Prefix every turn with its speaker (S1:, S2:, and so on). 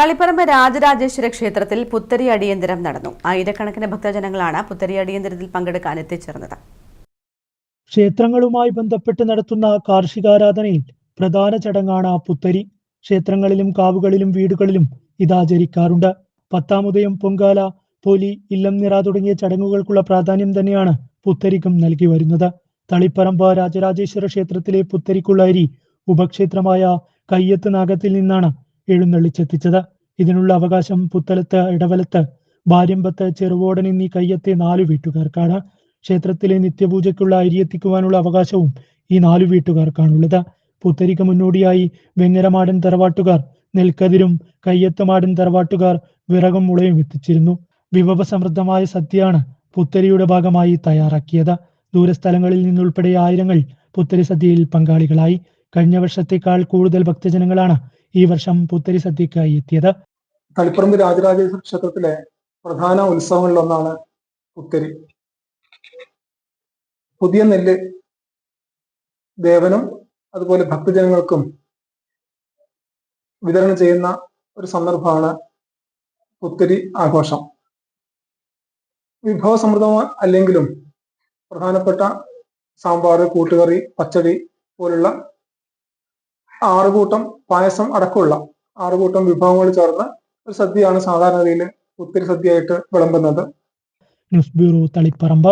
S1: തളിപ്പറമ്പ് രാജരാജേശ്വര ക്ഷേത്രത്തിൽ പുത്തരി അടിയന്തരം നടന്നു. ആയിരക്കണക്കിന് ഭക്തജനങ്ങളാണ് പുത്തരി അടിയന്തരത്തിൽ പങ്കെടുക്കാൻ എത്തിച്ചേർന്നത്.
S2: ക്ഷേത്രങ്ങളുമായി ബന്ധപ്പെട്ട് നടത്തുന്ന കാർഷികാരാധനയിൽ പ്രധാന ചടങ്ങാണ് പുത്തരി. ക്ഷേത്രങ്ങളിലും കാവുകളിലും വീടുകളിലും ഇത് ആചരിക്കാറുണ്ട് പത്താമുദയം പൊങ്കാല പൊലി ഇല്ലം നിറ തുടങ്ങിയ ചടങ്ങുകൾക്കുള്ള പ്രാധാന്യം തന്നെയാണ് പുത്തരിക്കും നൽകി വരുന്നത്. തളിപ്പറമ്പ് രാജരാജേശ്വര ക്ഷേത്രത്തിലെ പുത്തരിക്കുള്ള അരി ഉപക്ഷേത്രമായ കയ്യത്ത് നാഗത്തിൽ നിന്നാണ് എഴുന്നള്ളിച്ചെത്തിച്ചത്. ഇതിനുള്ള അവകാശം പുത്തലത്ത് ഇടവലത്ത് ഭാര്യമ്പത്ത് ചെറുവോടൻ എന്നീ കയ്യത്തെ നാലു വീട്ടുകാർക്കാണ്. ക്ഷേത്രത്തിലെ നിത്യപൂജയ്ക്കുള്ള അരി എത്തിക്കുവാനുള്ള അവകാശവും ഈ നാലു വീട്ടുകാർക്കാണുള്ളത്. പുത്തരിക്ക് മുന്നോടിയായി വെങ്ങരമാടൻ തറവാട്ടുകാർ നെൽക്കതിരും കയ്യത്തമാടൻ തറവാട്ടുകാർ വിറകും മുളയും എത്തിച്ചിരുന്നു. വിഭവസമൃദ്ധമായ സദ്യയാണ് പുത്തരിയുടെ ഭാഗമായി തയ്യാറാക്കിയത്. ദൂരസ്ഥലങ്ങളിൽ നിന്നുൾപ്പെടെ ആയിരങ്ങൾ പുത്തരി സദ്യയിൽ പങ്കാളികളായി. കഴിഞ്ഞ വർഷത്തേക്കാൾ കൂടുതൽ ഭക്തജനങ്ങളാണ് ഈ വർഷം പുത്തരി സദ്യക്കായി എത്തിയത്.
S3: തളിപ്പറമ്പ് രാജരാജേശ്വര ക്ഷേത്രത്തിലെ പ്രധാന ഉത്സവങ്ങളിലൊന്നാണ് പുത്തരി. പുതിയ നെല്ല് ദേവനും അതുപോലെ ഭക്തജനങ്ങൾക്കും വിതരണം ചെയ്യുന്ന ഒരു സന്ദർഭമാണ് പുത്തരി ആഘോഷം. വിഭവസമൃദ്ധം അല്ലെങ്കിലും പ്രധാനപ്പെട്ട സാമ്പാർ കൂട്ടുകറി പച്ചടി പോലുള്ള ആറുകൂട്ടം പായസം അടക്കമുള്ള ആറുകൂട്ടം വിഭവങ്ങൾ ചേർന്ന ഒരു സദ്യയാണ് സാധാരണ രീതിയിൽ ഒത്തിരി സദ്യയായിട്ട് വിളമ്പുന്നത്.
S2: News bureau Taliparamba.